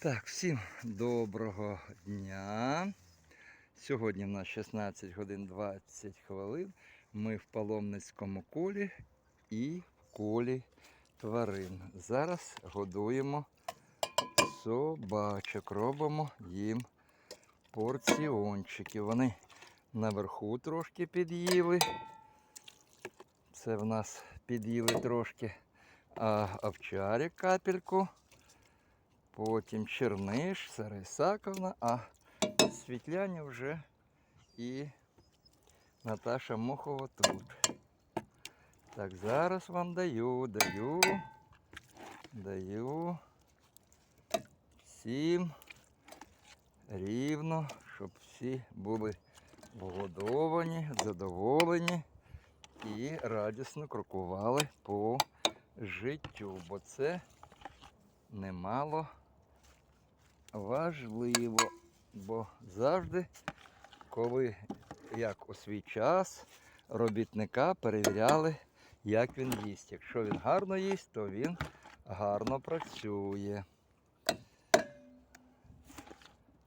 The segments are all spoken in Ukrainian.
Так, всім доброго дня. Сьогодні в нас 16 годин 20 хвилин. Ми в паломницькому колі і в колі тварин. Зараз годуємо собачок, робимо їм порціончики. Вони наверху трошки під'їли. Це в нас під'їли трошки овчарі капельку. Потім Черниш, Сарисаковна, а Світляня вже і Наташа Мохова тут. Так, зараз вам даю, даю, даю всім рівно, щоб всі були вгодовані, задоволені і радісно крокували по життю, бо це немало важливо, бо завжди, коли як у свій час робітника перевіряли, як він їсть. Якщо він гарно їсть, то він гарно працює.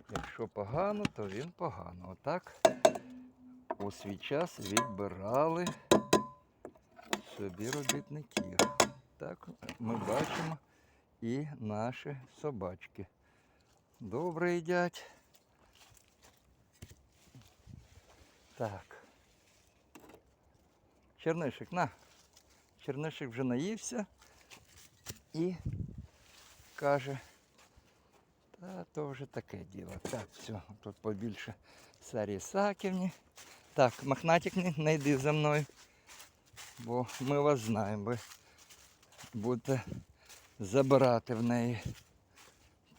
Якщо погано, то він погано. Отак у свій час відбирали собі робітників. Так ми бачимо і наші собачки. Добре їдять. Так. Чернишик, на. Чернишик вже наївся і каже, та то вже таке діло. Так, все, тут побільше Сарі Саківні. Так, мохнатик, не, не йди за мною, бо ми вас знаємо, ви будете забирати в неї.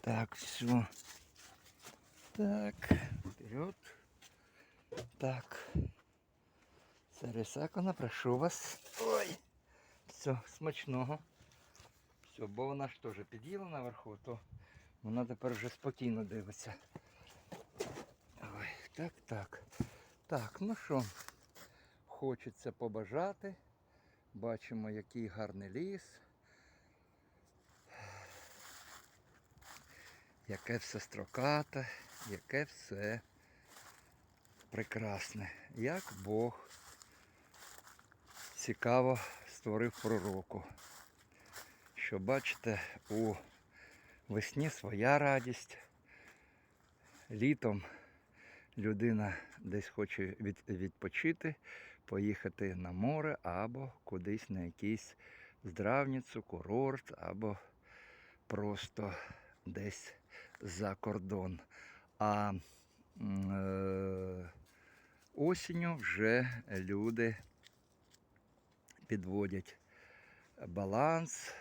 Так, все. Так, вперед. Так. Сарисакона, прошу вас. Ой. Все, смачного. Все, бо вона ж теж під'їла наверху, то вона тепер вже спокійно дивиться. Ой, так, так. Так, ну що, хочеться побажати. Бачимо, який гарний ліс. Яке все строкате, яке все прекрасне. Як Бог цікаво створив пророку. Що бачите, у весні своя радість. Літом людина десь хоче відпочити, поїхати на море або кудись на якийсь здравницю, курорт, або просто десь за кордон. А е, осінню вже люди підводять баланс,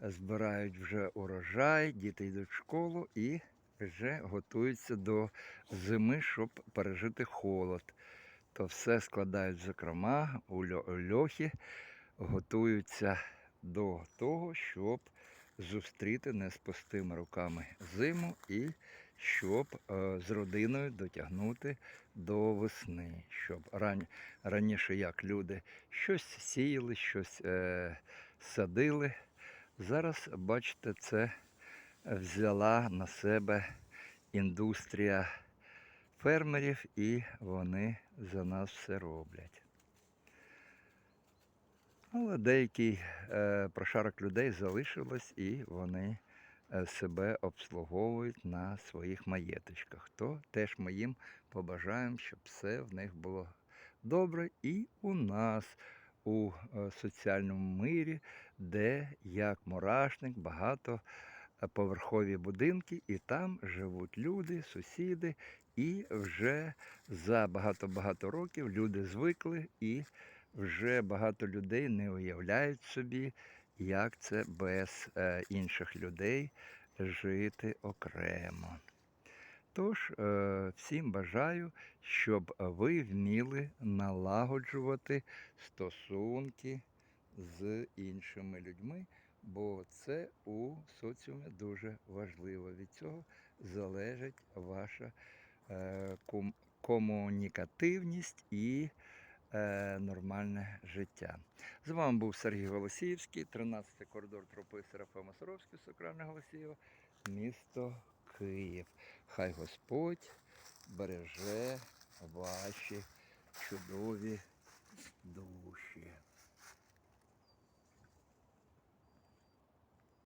збирають вже урожай, діти йдуть в школу і вже готуються до зими, щоб пережити холод. То все складають, зокрема, у льохи, готуються до того, щоб зустріти не з пустими руками зиму і щоб е, з родиною дотягнути до весни. Щоб ран... раніше як люди щось сіяли, щось е, садили. Зараз, бачите, це взяла на себе індустрія фермерів і вони за нас все роблять. Але деякий е, прошарок людей залишилось і вони е, себе обслуговують на своїх маєточках. То теж ми їм побажаємо, щоб все в них було добре і у нас у е, соціальному мирі, де як мурашник, багато е, поверхові будинки, і там живуть люди, сусіди, і вже за багато-багато років люди звикли і вже багато людей не уявляють собі, як це без е, інших людей жити окремо. Тож, е, всім бажаю, щоб ви вміли налагоджувати стосунки з іншими людьми, бо це у соціумі дуже важливо. Від цього залежить ваша е, ком- комунікативність і Е, нормальне життя. З вами був Сергій Голосіївський, 13 коридор тропи Серафима Саровського, Сокрана Голосієва, місто Київ. Хай Господь береже ваші чудові душі.